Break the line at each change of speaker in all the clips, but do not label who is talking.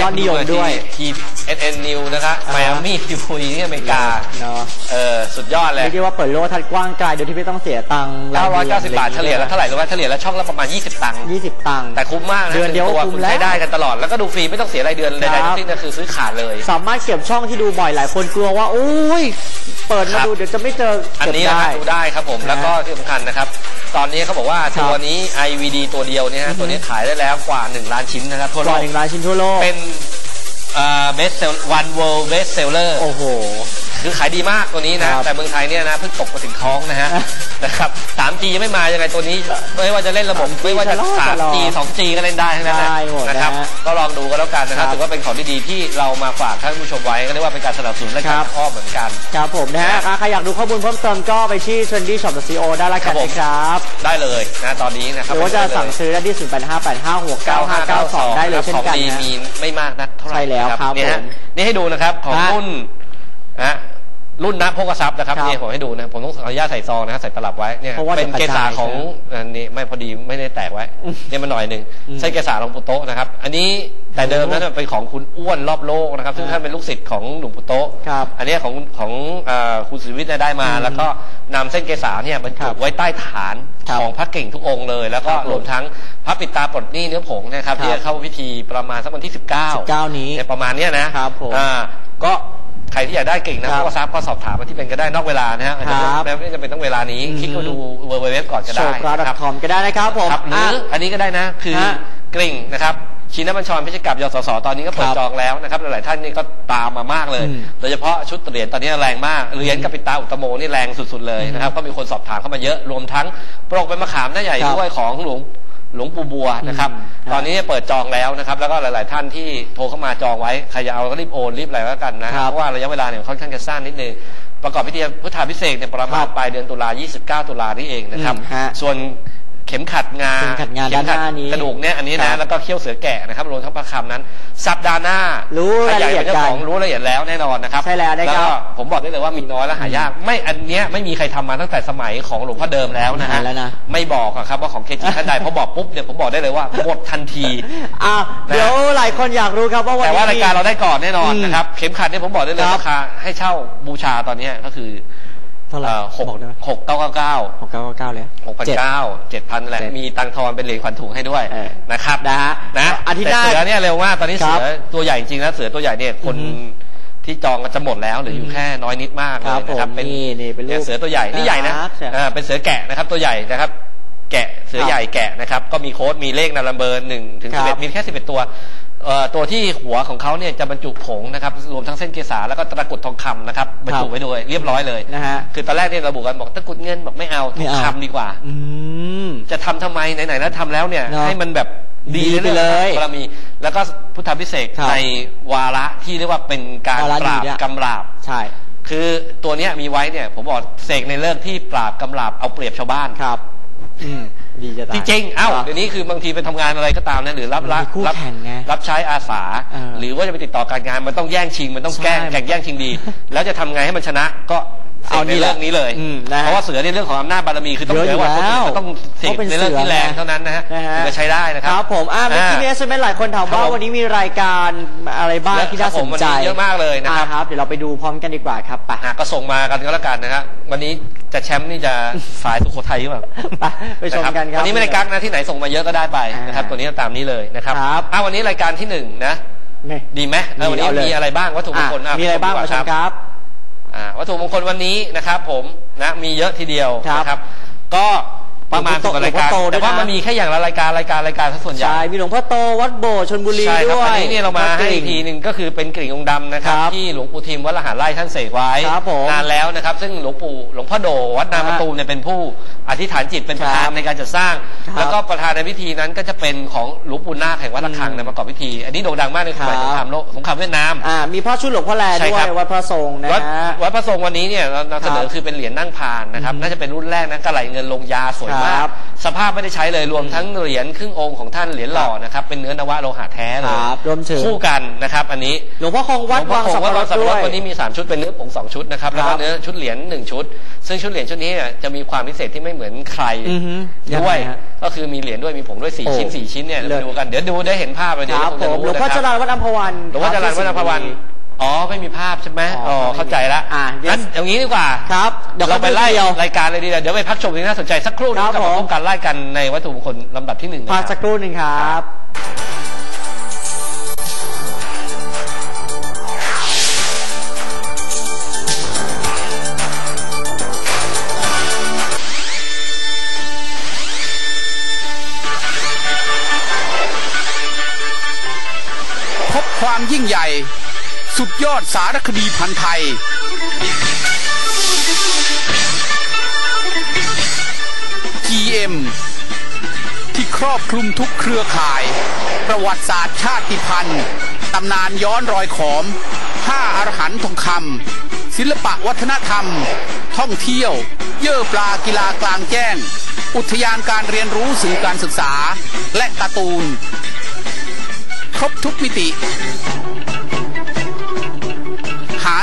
ยอดนิยมด้วย
ที เอ็นเอ็นนิวนะครับ
อ่า
ไมอามี่ยูที่อเมริกา
เนาะ
เออ สุดยอดเลย
เรียกได้ว่าเปิดโลกทัศน์กว้างไกลโดยที่ไม่ต้องเสียตังค์รายดือน
990 บาท เฉลี่ยแล้วเท่าไหร่รู้ไหมเฉลี่ยแล้วช่องละประมาณ 20 ตังค์
ยี่สิบตังค์
แต่คุ้มมากนะ
เดือนเดียว
ตัว
คุ้ม
คุณ
แล้ว
ใช้ได้กันตลอด แล้วก็ดูฟรีไม่ต้องเสียรายเดือนใด
ครับ
ๆทั้งสิ้นนะคือซื้อขาดเลย
สามารถเก็บช่องที่ดูบ่อยหลายคนกลัวว่า โอ้ย เปิด
ครั
มา
บ
ดูเดี๋ยวจะไม่เจอ
อัน
เก็บ
นี้นะ
ได้
ครับดูได้ครับผม
นะ
แล้วก็ที่สำคัญนะครับ ตอนนี้เขาบอกว่า
ครับ
ตัวนี้ IVD ตัวเดียวเนี่ยฮะตัวนี้ขายได้แล้วกว่า 1 ล้านชิ้นนะครับทั่ว
ก
โล
ว่ากหนึ่งล้านชิ้นทั่วโลก
เป็น เบสเซลวันเวิลด์เบสเซลเลอร์
โอ้โห
คือขายดีมากตัวนี้นะ
ครับ
แต่เมืองไทยเนี่ยนะเพิ่งตกมาถึงท้องนะฮะ
อะ
นะครับ 3G ยังไม่มายังไงตัวนี้ ไม่ว่าจะเล่นระบบ
3G
ไม่ว่าจะ
จะรอดจะรอด
3G 2G ก็เล่นได้ทั้งนั้นนะ
ได้หมดนะ
นะครับ
ฮะ
ก็ลองดูกันแล้วกันนะครับ
ครับ
ถือว่าเป็นของดีๆที่เรามาฝากท่านผู้ชมไว้ก็เรียกว่าเป็นการสนับสนุนและ
ค
กา
รั
ร
บ
อ้อมเหมือนกัน
ครับผมนะฮะ
นะ
อะใครอยากดูข้อมูลเพิ่มเติมก็ไปที่ trendyshop.co ได้ละ
ครั
กัน
บผม
นะครับ
ได้เลยนะตอนนี้นะค
ห
รับ
รือว่าจะสั่งซื้อได้ที่ 0 8 5 8 5 6 9 5 9 2 ได้เลยเช่น
ของ
กัน
ดี
นะ
มีไม่มากนักเท่าไหร่
ใช่แล้ว
นะครับเนี่ยฮะ
ผม
นี่ให้ดูนะครับของ
ฮะ
รุ่นนะ รุ่นนับพกทรัพย์นะครับ
ครับ
นี่ผมให้ดูนะผมต้องขออนุญาตใส่ซองนะฮะใส่ตลับไว้เนี่ย
เพราะว่า
เป็นเกสาของ
เดี๋ยวกระจาย
อันนี้ไม่พอดีไม่ได้แตกไว้
อืม
เนี่ยมันหน่อยหนึ่ง
อืม
ใช่เกสาหลวงปู่โตะนะครับ อันนี้แต่เดิมนั้นเป็นของคุณอ้วนรอบโลกนะครับ ซึ่ง
ฮะ
ท่านเป็นลูกศิษย์ของหลวงปู่โตะ
ครับ
อันนี้ของของเอ่อคุณสุวิทย์เนี่ยได้มา
อืม
แล้วก็นำเส้นเกสาเนี่ยบรร
ครั
จุ
บ
ไว้ใต้ฐาน
ครับ
ของพระเก่งทุกองค์เลย แล้วก็
ครับผม
รวมทั้งพระปิดตาปลดหนี้เนื้อผงนะครับ
ครับ
ที่จะเข้าพิธีประมาณสักวันที่ 19
19นี้
เนี่ยประมาณเนี้ยนะครับ
ผม
อ่าก็ ใครที่อยากได้เก่งนะครับก็ทราบก็สอบถามมาที่เป็นก็ได้นอกเวลานะฮะอาจจะ
ครับ
ไม่ไม่จำเป็นต้องเวลานี้
อืม
คลิกเข้าดูเว็บก่อนก็
โช
ได้
ว์กรา
นะครับ
คอมก็ได้นะครับผม
ครับหรือ
อะ
อันนี้ก็ได้นะ คือ
ฮะ
กริ่งนะครับชินบัญชรพิชิตกับยสสตอนนี้ก็เปิ
ค
ด
รับ
จองแล้วนะครับหลาย ๆ ท่านนี่ก็ตามมามากเลย
อืม
โดยเฉพาะชุดเหรียญตอนนี้แรงมากเหรียญกับปิดตาอุตโมนี่แรงสุด ๆ เลยนะครับก็มีคนสอบถามเข้ามาเยอะรวมทั้งปลอกเป็นมะขามหน้าใหญ่
ครับ
ด้วยของหลวง หลวงปู่บัวนะครับ
อืม
ตอนนี้เปิดจองแล้วนะครับ แล้วก็หลาย ๆ ท่านที่โทรเข้ามาจองไว้ใครจะเอาก็รีบโอนรีบอะไรก็กันนะ
ค
ค
รั
รับบเพราะว่าระยะเวลาเนี่ยค่อนข้างจะสั้นนิดนึงประกอบพิธีพุทธาพิเศษกเนี่ยประมา
ค
ณ
รับ
ปลายเดือนตุลา29 ตุลานี่เองนะครับ
อืมฮะ
ส่วน เข็มขัดงา
เข็มขัดงา
เข็มขั
ด้านหน้านี้
กระดูกเนี่ยอันนี้
ครั
นะ
บ
แล้วก็เขี้ยวเสือแกะนะครับรวมทั้งประคำนั้น สัปดาห์หน้า
รู้
ใคร
รายละเอียด
เป็นเจ้าของ
กัน
รู้รายละเอียดแล้วแน่นอนนะครับ
ใช่แล้วนะครับ
ก็ผมบอกได้เลยว่ามีน้อยและหายาก ไม่อันเนี้ยไม่มีใครทำมาตั้งแต่สมัยของหลวงพ่อเดิมแล้วนะฮะ
นานแล้วนะ
ไม่บอกอะครับว่าของเคจิท่านใดพอบอกปุ๊บเนี่ยผมบอกได้เลยว่าหมดทันที
อะ
นะ
เดี๋ยวหลายคนอยากรู้ครับว่าวัน
แต่
นี้
ว่ารายการเราได้ก่อนแน่นอน
อืม
นะครับเข็มขัดเนี่ยผมบอกได้เลย
ครับ
ราคาให้เช่าบูชาตอนเนี้ยก็คือ
เท่าไหร่
เอ่อหก
บอกได้ไหม
หกเก้าเก้าเก้า
หกเก้าเก้าเลย
หกพัน
เจ็ด
เก้าเจ็ดพันแหละ
เจ็ด
มีตังทอนเป็นเหรียญขวัญถุงให้ด้วย
เออ
นะครับ
นะฮะ
นะ
อาทิตย์หน้า
แต่เสือเนี่ยเร็วมากตอนนี้
ครั
เสื
บ
อตัวใหญ่จริงนะเสือตัวใหญ่เนี่ยคน
อือฮึ
ที่จองกันจะหมดแล้วเหรืออยู่แค่น้อยนิดมากเล
ครั
ย
บ
นะครับ
ผม
เป็น
นี่นี่เป็นรูป
ยเสือตัวใหญ่นี่ใหญ่นะ
น่ารักใช่
อ่าเป็นเสือแกะนะครับตัวใหญ่นะครับ แกะเสือ
ครับ
ใหญ่แกะนะครับ ก็มีโค้ดมีเลขนัมเบอร์หนึ่งถึง
ครั
สิ
บบ
เอ็ดมีแค่สิบเอ็ดตัวเอ่อ ตัวที่หัวของเขาเนี่ยจะบรรจุผงนะครับรวมทั้งเส้นเกษาแล้วก็ตะกรุดทองคำนะครับบรรจุไว้ด้วยเรียบร้อยเลย
นะฮะ
คือตอนแรกเนี่ยระบุกันบอกตะกรุดเงินบอกไม่เอาท
ไม่
อง
เอา
คำดีกว่า
อืม
จะทำทำไมไหนๆแล้วทำแล้วเนี่ย
เนอะ
ให้มันแบบดี
ดีไปเลย
บารมีแล้วก็พุทธพิเศษก
ครับ
ในวาระที่เรียกว่าเป็นการ
วาระ
ปราบ
ดีเนี่ย
กำราบ
ใช่
คือตัวเนี้ยมีไว้เนี่ยผมบอกเสกในเลิกที่ปราบกำราบเอาเปรียบชาวบ้าน
ครับอืม ดีจะตาย
จริงๆเอ้า
ครับ
เดี๋ยวนี้คือบางทีไปทำงานอะไรก็ตามนะหรือรับ
มันมี
รับ
คู่
รับ
แข่งไง
รับใช้อาสา
เออ
หรือว่าจะไปติดต่อการงานมันต้องแย่งชิง มันต้องแกล้ง
ใช่
แข่งแย่งชิงดี แล้วจะทำไงให้มันชนะก็ เส
เอา
กใน
นี่แห
เรื่
ละ
องนี้เลย
อืมนะฮะ
เพราะว่าเสือในเรื่องของอำนาจบารมีคือต้อง
เยอะ
เหนือกว่าคน
อยู่
อื่น
แล้ว
ก็ต้องเสก
เพราะเป็น
ในเรื่องที่แรง
เสือไง
เท่านั้นนะฮะ
นะฮะ
ถึงจะใช้ได้นะค
ค
รั
รับผมอ่าเมื่อกี้มีเอสเอ็มเอสหลายคนถาม
ครับ
ว่า
ผม
วันนี้มีรายการอะไรบ้าง
และ
ที่น่าสนใจ
ครับผมวันนี้เยอะมากเลยนะครับ
อ่าครับ เดี๋ยวเราไปดูพร้อมกันดีกว่าครับไป
อะก็ส่งมากันก็แล้วกันนะครับวันนี้จะแชมป์นี่จะสายสุโขทัยหรือเปล่า
ไปไปชมกันครับ
วันนี้ไม่ได้กักนะที่ไหนส่งมาเยอะก็ได้ไปนะครับ
อ่า
ตัวนี้ตามนี้เลยนะครับ
ครับ
อะวันนี้รายการที่หนึ่งนะ
นี่
ดีไหมเออวันนี้
เอาเลย
มีอะไรบ้างวัตถุมงคล
อะมีอะไรบ้าง
ป
มา
ช
ช
ม
ม
ดีกว่
ครับ
อ่า วัตถุมงคลวันนี้นะครับ ผมนะมีเยอะทีเดียว
ครับ
นะครับ ก็ ประมาณ
หล
สิ
ว
บ
งพ่อ
กว่ารายการ
หลวงพ่อโตด้วย
แต่ว่า
นะ
มันมีแค่อย่างละรายการรายการรายการซะส่วนใหญ่
ใช่มีหลวงพ่อโตวัดโบสถ์ชนบุรี
ใช่ค
ด้
รับ
วย
อันนี้เนี่ยเรามาให้อีกทีหนึ่งก็คือเป็นกริ่งองค์ดำนะครับ
ครับ
ที่หลวงปู่ทิมวัดละหารไร่ท่านเสกไว้
ครับผม
นานแล้วนะครับ ซึ่งหลวงปู่หลวงพ่อโดวัดนาประตูมเนี่ยเป็นผู้อธิษฐานจิตเป็นประธาน
ครับ
ในการจัดสร้าง
ครับ
แล้วก็ประธานในพิธีนั้นก็จะเป็นของหลวงปู่นาคแห่งวัดระฆัง
อืม
ในประกอบพิธี อันนี้โด่งดังมากในสมัย
ครับ
สงครามโลกสงครามเวียดนาม
อ่ามีพ่อชุดหลวงพ่อแล
ใช่
ด้ว
ครั
ย
บ
วัดพระทรงฆ์นะ
วัด
ฮะ
วัดพระทรงฆ์วันนี้เนี่ยเรานำเสนอ
ครับ
คือเป็นเหรียญนั่งพานนะครับ
อือฮึ
น่าจะเป็นรุ่นแรกนะกระไหลเงินลงยาสวยมา
ครั
ก
บ
สภาพไม่ได้ใช้เลยรวมทั้งเหรียญครึ่งองค์ของท่านเหรียญหล่อนะครับเป็นเนื้อนวะโลหะแท้เลย
ครับรวมถึง
คู่กันนะครับ อันนี้
หลวงพ่อคงวัด
หลวงพ่อ
วาง
ค
สั
ง
บ
วัด
ปะร
วาง
ด
สับปะ
ด้
ร
ว
ด
ย
วันนี้มี 3 ชุดเป็นเนื้อผง2ชุดนะครับแล้ว
ค
ก็
รับ
เนื้อชุดเหรียญ1ชุด ซึ่งชุดเหรียญชุดนี้เนี่ยจะมีความพิเศษที่ไม่เหมือนใคร
อือฮึยัง
ด้วย
ไงฮะ
ก็คือมีเหรียญด้วยมีผงด้วยสี่
โอ้
ชิ้นสี่ชิ้นเนี่ย
เลิ
เดี๋ยว
ศ
ดูกันเดี๋ยวดูได้เห็นภาพเลย
ค
เดี๋ยว
รับ
คง
ผ
จะ
ม
รู้
หลวง
นะ
พ่อ
ค
จ
รับ
รัญวัดอัมพวัน
หลวงพ่อจรัญวัฒนพวัน อ๋อไม่มีภาพใช่ไหม
อ๋
อ๋
อ
อ
ไม่มี
เข้าใจละ
อะ
งั้นอย่างนี้ดีกว่า
ครับเดี๋ยว
เรา
เข้า
ไป
ไป
ไล่
เดียว
รายการเลยดีกว่าเดี๋ยวไปพักชมที่น่าสนใจสักครู่นึ
ค
ง
รับ
กลับมา
ผม
พบการไล่กันในวัตถุมงคลลำดับที่หนึ่งนะ
พัก
ค
สั
รับ
กครู่หนึ่งครับ
พบความยิ่งใหญ่ สุดยอดสารคดีพันไทย GM ที่ครอบคลุมทุกเครือข่าย ประวัติศาสตร์ชาติพันธุ์ตำนานย้อนรอยขอมห้าอรหันต์ทองคำศิลปะวัฒนธรรม ท่องเที่ยว เย่อปลากีฬากลางแจ้ง อุทยานการเรียนรู้สื่อการศึกษา และการ์ตูน ครบทุกมิติ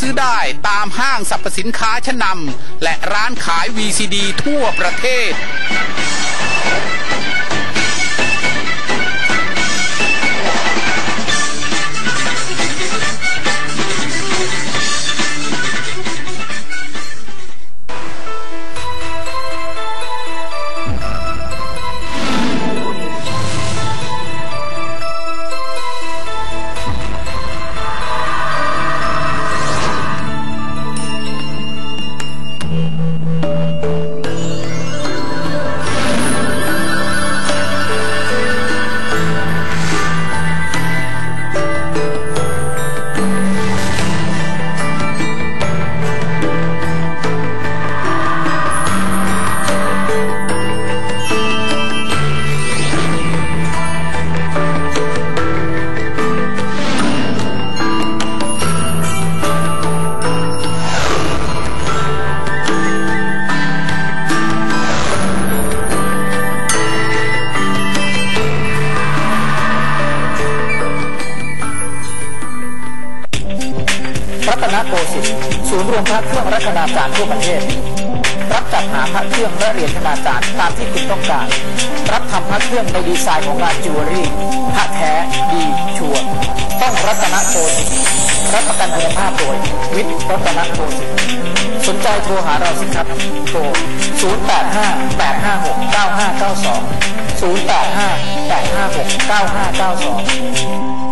ซื้อได้ตามห้างสรรพสินค้าชั้นนำและร้านขาย VCD ทั่วประเทศ
รัตนโกสินทร์ศูนย์รวมพระเครื่องรัตนาจารย์ทั่วประเทศ รับจัดหาพระเครื่องและเหรียญธนาจารย์ตามที่คุณต้องการ รับทำพระเครื่องในดีไซน์ของงานจิวเวลรี่พระแท้ดีชัวร์ต้องรัตนโกสินทร์รับประกันคุณภาพโดยวิทย์รัตนโกสินทร์สนใจโทรหาเราสิครับโทร 085 856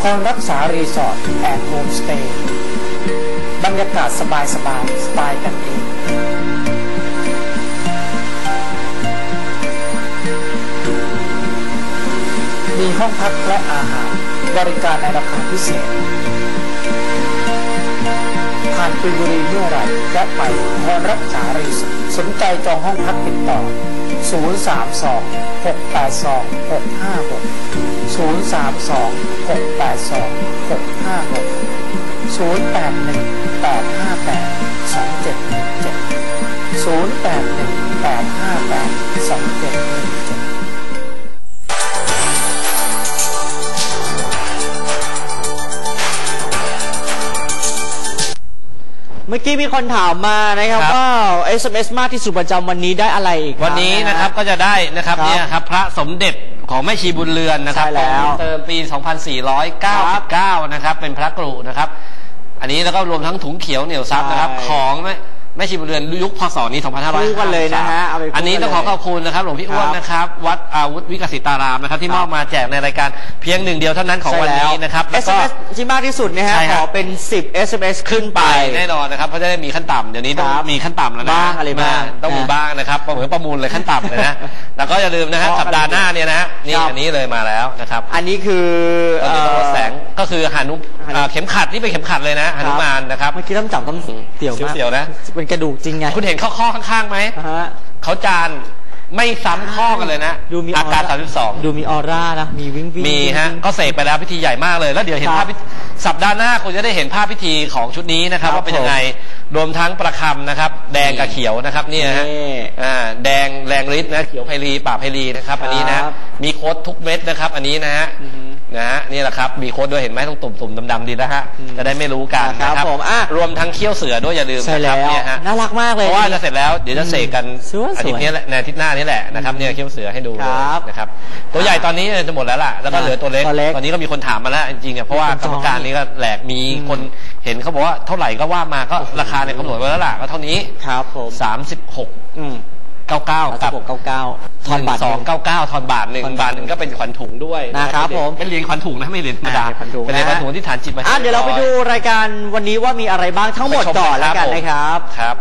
9592 085 856 9592พรรักษารีสอร์ทแอนด์โฮมสเตย์บรรยากาศสบายสบายสไตล์กันเองมีห้องพักและอาหารบริการในราคาพิเศษผ่านปุยบุรีเมื่อไรแวะไปพรรักษารีสอร์ทสนใจจองห้องพักติดต่อ 032 682 656 032 682 656 081 858 2717 081
มื่อกี้มีคนถามมานะครับ
ครับ
ว่า SMS มากที่สุดประจำวันนี้ได้อะไรอีก
วันนี้นะครับก็จะได้นะครับ
ครับ
เนี่ยครับพระสมเด็จของแม่ชีบุญเรือนนะครับ
ใช่แล้ว
ของเติมปี 2499 นะครับ เป็นพระกรุนะครับ อันนี้แล้วก็รวมทั้งถุงเขียวเหนียวซับนะครับ
ใช่
ของแม่ แม่ชีบุญเรือนยุคพศนี้2553
คู่กันเลยนะฮะเอาไปคู่
อันนี้ต้องขอขอบคุณนะครับหลวงพี่อ้วน
ครับ
นะครับ วัดอาวุธวิกสิตารามนะครับ ที่
ครับ
มอบมาแจกในรายการเพียงหนึ่งเดียวเท่านั้นของวันนี้นะครับแล้วก็
SMS ที่มากที่สุดนะฮะ
ใช่
ข
ฮะ
อเป็น 10 SMS ขึ้นไป
ไป แน่นอนนะครับเพราะจะได้มีขั้นต่ำเดี๋ยวนี้ต้อง
ครับ
มีขั้นต่ำแล้วนะ
บ้างอะไรบ้าง
ต้องมี
นะ
บ้างนะครับเหมือนประมูลเลยขั้นต่ำเลยนะ แล้วก็อย่าลืมนะฮะ
เพราะ
สัปดาห์หน้าเนี่ยนะฮะนี่
ครับ
อันนี้เลยมาแล้วนะครับ
อันนี้คือ
ตอนนี้ต้องลดแสงก็คือหานุ
หานุ
เอ่อเข็มขัดนี่เป็นเข็มขัดเลยนะหานุมานนะครับ
เมื่อกี้ต้องจับต้องเสียวมาก
เสียวๆนะ
เป็นกระดูกจริงไง
คุณเห็นข้อข้อข้างๆไหม
อ่าฮะ
เขาจาน ไม่ซ้ำข้อกันเลยนะ
ดูมี
อาการ
ออร่า
32
ดูมีออร่านะ มีวิงวิง
มีฮะ
วิงวิง
ก็เสกไปแล้วพิธีใหญ่มากเลย แล้วเดี๋ยวเห็น
ครับ
ภาพพิธีสัปดาห์หน้าคุณจะได้เห็นภาพพิธีของชุดนี้นะครับ
ครับ
ว่าเป็นยังไงรวมทั้งประคำนะครับ แดงกับเขียวนะครับเนี่ยฮะ
นี่
อ่าแดงแรงฤทธิ์นะเขียวไพรีป่าบไพรีนะครับ อันนี้นะครับ มีโค้ดทุกเม็ดนะครับ อันนี้นะฮะ
อือฮึ
นะฮะนี่แหละครับมีโค้ดด้วยเห็นไหมต้องตุ่มๆดำๆดีนะฮะ
อืม
จะได้ไม่รู้กัน
ครั
นะ
บ
ครับ
ผมอะ
รวมทั้งเขี้ยวเสือด้วยอย่าลืม
ใช่
นะค
แล้
รับ
ว
เนี่ยฮะ
น่ารักมากเลย
เพราะว่าจะเสร็จแล้วเดี๋ยวจะเสกกัน
สวยๆ
อาทิตย์นี้แหละในอาทิตย์หน้านี่แหละนะครับเนี่ยเขี้ยวเสือให้ดูเลย
ครับ
นะครับตัวใหญ่ตอนนี้จะหมดแล้วล่ะแล้วก็เหลือตัวเล็ก
ตัวเล็ก
ตอนนี้ก็มีคนถามมาแล้วจริงๆอะเพราะว่ากรรมการนี้ก็แหลกมี
อืม
คนเห็นเขาบอกว่าเท่าไหร่ก็ว่ามาก็ราคาเนี่ยกำหนดไว้แล้วล่ะก็เท่านี้
ครับผม
สามสิบหก
อืม
เก้าเก้า
เก้า
กับ
หกเก้าเก้าทอนบาท
สองเก้าเก้าทอนบาทหนึ่ง
ทอนบา
บา
ท
ทหนึ่งก็เป็นขวัญถุงด้วย
นะครับผม
เป็นเหรียญขวัญถุงนะไม่เหรียญธรรมดา
อ่าเป็นขวัญถุง
เป็นเหรียญ
นะ
ขวัญถุงที่ฐานจิตมา
อะเดี๋ยวเราไปดูรายการวันนี้ว่ามีอะไรบ้างทั้งหมด
ไปช
ก่อนแล้วกัน
ผม
นะครับ
ครับ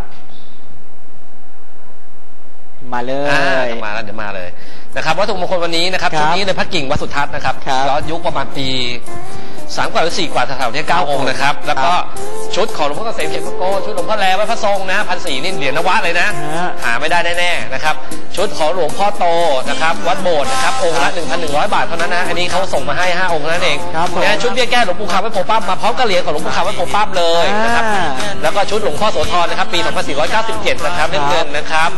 มาเล
อ่ายเดี๋ยวมาแล้วเดี๋ยวมาเลยนะครับวัตถุมงคลวันนี้นะครับ
ครับ
ชุดนี้ในพระกิ่งวัดสุทัศน์นะครับ
ครับ
ย้อนยุคประมาณปีสามกว่าหรือสี่กว่าแถวๆเนี้เก้าองค์นะครับ แล้วก็ชุดของหลวงพ่อเกษมเขมโกชุดหลวงพ่อแลวัดพระทรงนะพันสี่นี่เหรียญนวะเลยนะ
ฮะ
หาไม่ได้แน่ๆนะครับ ชุดของหลวงพ่อโตนะครับวัดโบสถ์นะครับองค์ละ 1,100 บาทเท่านั้นนะอันนี้เขาส่งมาให้ 5 องค์เท่านั้นเอง
ครับผม
นะชุดเบี้ยแก้หลวงปู่ขาววัดโพป้ามมาพร้อมกับเหรียญของหลวงปู่ขาววัดโพป้ามเลยนะครับ
อ่า
แล้วก็ชุดหลวงพ่อโสธรนะครับปี 2497 นะครับเล่มเงินนะครับ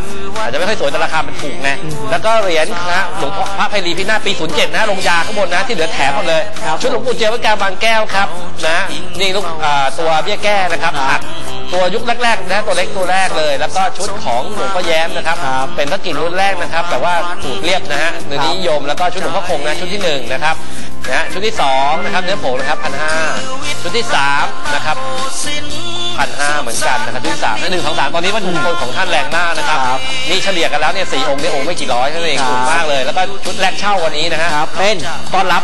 อาจจะไม่ค่อยสวยแต่ราคามันถูกไงแล้วก็เหรียญนะหลวงพ่อพระไพรีพินาศปี 07 นะลงยาข้างบนนะที่เหลือแถมหมดเลย
ครับ
ชุดหลวงปู่เจียววัดแก้วบางแก้วครับนะนี่ลูกอ่าตัวเบี้ยแก้นะครับหัก ตัวยุคแรกๆนะตัวเล็กตัวแรกเลย แล้วก็ชุดของหลวงพ่อแย้มนะครับ
ครับ
เป็นพระกิ่งรุ่นแรกนะครับ แต่ว่าถูกเรียบนะฮะเนื้อนิยมแล้วก็ชุดหลวงพ่อคงนะชุดที่หนึ่งนะครับนะฮะชุดที่สองนะครับเนื้อผงนะครับพันห้าชุดที่สามนะครับพันห้าเหมือนกันนะครับชุดที่สามและหนึ่งสองสามตอนนี้วัตถุมงคลของท่านแรงมากนะครับ
ครับ
นี่เฉลี่ยกันแล้วเนี่ยสี่องค์เนี่ยองค์ไม่กี่ร้อยเท่านั้นเอง
ครับ
ถูกมากเลย แล้วก็ชุดแรกเช่าวันนี้นะฮะ
ครับเป็น
ต้อนรับ